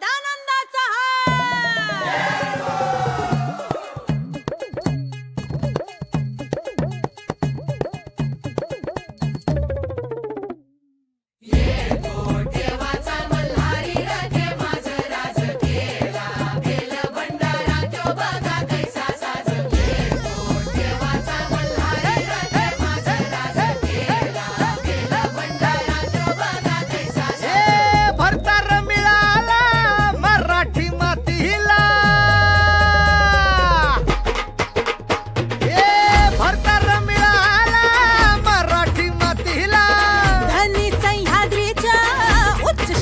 da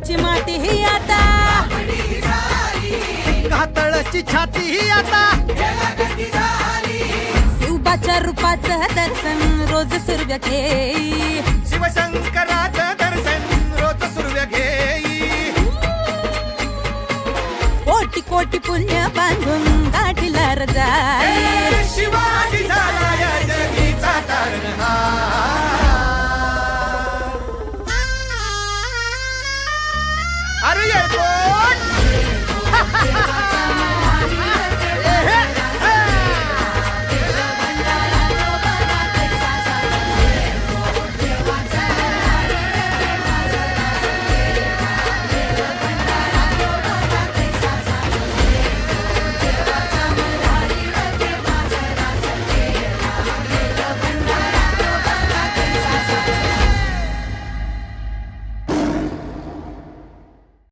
कातळाची माती ही आता. कातळाची छाती ही आता. शिवबाच्या रूपाचं दर्शन रोज सूर्य घे शिवशंकराचं दर्शन रोज सूर्य घे कोटी कोटी पुण्य बांधून गाठीला रजा शिवाजी झाला